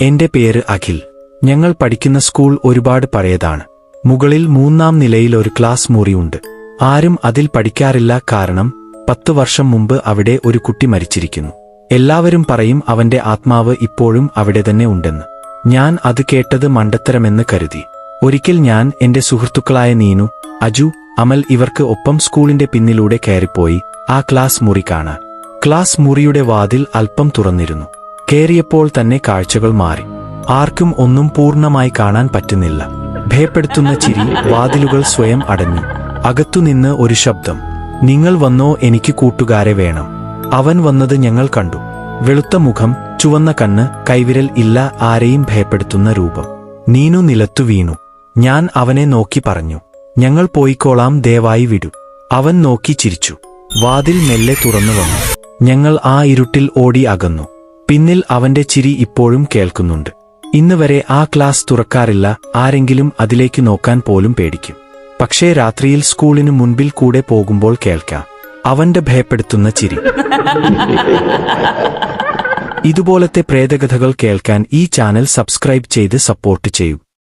എന്റെ പേര് അഖിൽ. ഞങ്ങൾ പഠിക്കുന്ന സ്കൂൾ ഒരുപാട് പഴയതാണ്. മുകളിൽ മൂന്നാം നിലയിൽ ഒരു ക്ലാസ് മുറിയുണ്ട്. ആരും അതിൽ പഠിക്കാറില്ല കാരണം പത്തു വർഷം മുമ്പ് അവിടെ ഒരു കുട്ടി മരിച്ചിരിക്കുന്നു. എല്ലാവരും പറയും അവന്റെ ആത്മാവ് ഇപ്പോഴും അവിടെ തന്നെ ഉണ്ടെന്ന്. ഞാൻ അത് കേട്ടത് മണ്ടത്തരമെന്ന് കരുതി. ഒരിക്കൽ ഞാൻ എന്റെ സുഹൃത്തുക്കളായ നീനു അജു അമൽ ഇവർക്ക് ഒപ്പം സ്കൂളിന്റെ പിന്നിലൂടെ കയറിപ്പോയി ആ ക്ലാസ് മുറി കാണാൻ. ക്ലാസ് മുറിയുടെ വാതിൽ അല്പം തുറന്നിരുന്നു. കേറിയപ്പോൾ തന്നെ കാഴ്ചകൾ മാറി. ആർക്കും ഒന്നും പൂർണമായി കാണാൻ പറ്റുന്നില്ല. ഭയപ്പെടുത്തുന്ന ചിരി വാതിലുകൾ സ്വയം അടഞ്ഞു. അകത്തുനിന്ന് ഒരു ശബ്ദം. നിങ്ങൾ വന്നോ എനിക്ക് കൂട്ടുകാരെ വേണം. അവൻ വന്നത് ഞങ്ങൾ കണ്ടു. വെളുത്ത മുഖം ചുവന്ന കണ്ണ് കൈവിരൽ ഇല്ല ആരെയും ഭയപ്പെടുത്തുന്ന രൂപം. നീനു നിലത്തു വീണു. ഞാൻ അവനെ നോക്കി പറഞ്ഞു. ഞങ്ങൾ പോയിക്കോളാം ദയവായി വിടു. അവൻ നോക്കി ചിരിച്ചു. വാതിൽ മെല്ലെ തുറന്നു വന്നു. ഞങ്ങൾ ആ ഇരുട്ടിൽ ഓടി അകന്നു. പിന്നിൽ അവന്റെ ചിരി ഇപ്പോഴും കേൾക്കുന്നുണ്ട്. ഇന്ന് വരെ ആ ക്ലാസ് തുറക്കാറില്ല ആരെങ്കിലും അതിലേക്ക് നോക്കാൻ പോലും പേടിക്കും. പക്ഷേ രാത്രിയിൽ സ്കൂളിന് മുൻപിൽ കൂടെ പോകുമ്പോൾ കേൾക്കാം. അവന്റെ ഭയപ്പെടുത്തുന്ന ചിരി. ഇതുപോലത്തെ പ്രേതകഥകൾ കേൾക്കാൻ ഈ ചാനൽ സബ്സ്ക്രൈബ് ചെയ്ത് സപ്പോർട്ട് ചെയ്യൂ.